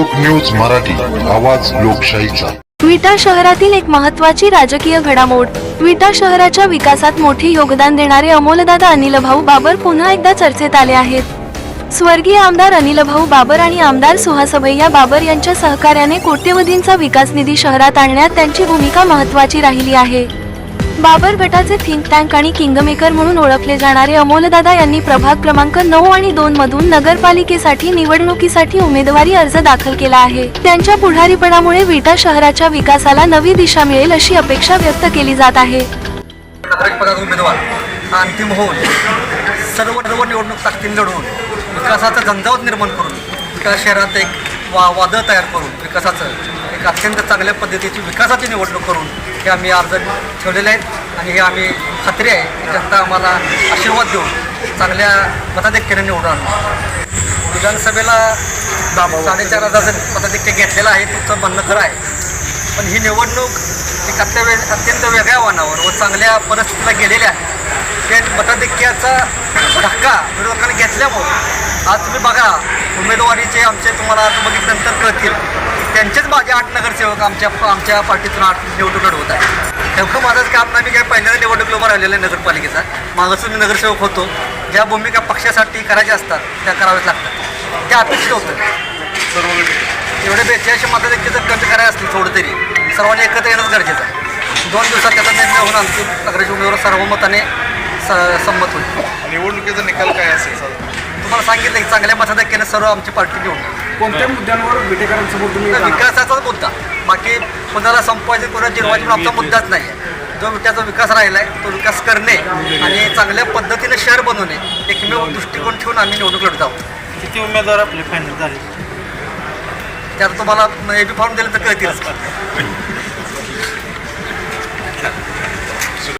लोक न्यूज मराठी आवाज लोकशाहीचा. विटा शहरातील एक महत्वाची राजकीय घडामोड. विटा शहराच्या विकासात मोठे योगदान देणारे अमोलदादा अनिलभाऊ बाबर पुन्हा एकदा चर्चेत आले आहेत. स्वर्गीय आमदार अनिलभाऊ बाबर आणि आमदार सुहासभैया बाबर यांच्या सहकार्याने कोट्यवधींचा विकास निधी शहरात आणण्यात त्यांची भूमिका महत्वाची राहिली आहे. बाबर गटाचे थिंक टँक आणि किंगमेकर म्हणून ओळखले जाणारे अमोलदादा यांनी प्रभाग क्रमांक नऊ आणि दोन मधून नगरपालिकेसाठी निवडणुकीसाठी उमेदवारी अर्ज दाखल केला आहे. त्यांच्या पुढारीपणामुळे विटा शहराच्या विकासाला नवी दिशा मिळेल अशी अपेक्षा व्यक्त केली जात आहे. अंतिम होऊन सर्व सर्व निवडणूक ताकदीने लढवून विकासाचं झंझावत निर्माण करून विकास शहरात एक वा वादळ तयार करून विकासाचं एक अत्यंत चांगल्या पद्धतीची विकासाची निवडणूक करून हे आम्ही अर्ज ठेवलेले आहेत आणि हे आम्ही खात्री आहे की जनता आम्हाला आशीर्वाद देऊन चांगल्या मताधिक्याने निवडून आणू. विधानसभेला साडेचार हजार मताधिक्य घेतलेलं आहे तुमचं म्हणणं खरं आहे. पण ही निवडणूक एक अत्यवे अत्यंत वेगळ्या वाहनावर व चांगल्या परिस्थितीला गेलेली आहे. ते मताधिक्याचा धक्का विरोधकांनी घेतल्यामुळं आज तुम्ही बघा उमेदवारीचे आमचे तुम्हाला आज बघितल्यानंतर कळतील. त्यांचेच माझे आठ नगरसेवक आमच्या आमच्या पार्टीतून आठ निवडणूक लढवत आहे नेमकं माझंच काम नाही मी काय पहिल्यांदा निवडणूक उभं राहिलेलं आहे नगरपालिकेचा. मागचं मी नगरसेवक होतो. ज्या भूमिका पक्षासाठी करायच्या असतात त्या कराव्याच लागतात. त्या अपेक्षित होतं. एवढे बेचाळीसशे मताधिक्य जर कमी करायला असतील थोडं तरी सर्वांनी एकत्र येणंच गरजेचं आहे. दोन दिवसात त्याचा निर्णय होऊन अंतिम नगराच्या उमेदवार सर्वमताने स संमत होईल. निवडणुकीचा निकाल काय असेल तुम्हाला सांगितलं की चांगल्या मताधिक्याने सर्व आमची पार्टी घेऊन. कोणत्या मुद्द्यांवर विटेकरांसमोर तुम्ही तर जाणार? विकासाचाच मुद्दा. बाकी कोणाला संपवायचं कोणाला जिरवायचं पण आमचा मुद्दाच नाही आहे. जो त्याचा विकास राहिला आहे तो विकास करणे आणि चांगल्या पद्धतीने शहर बनवणे एकमेव दृष्टिकोन ठेवून आम्ही निवडणूक लढत आहोत किती उमेदवार आपले फायनल झाले? त्यात तुम्हाला ए बी फॉर्म दिलं तर कळतीलच.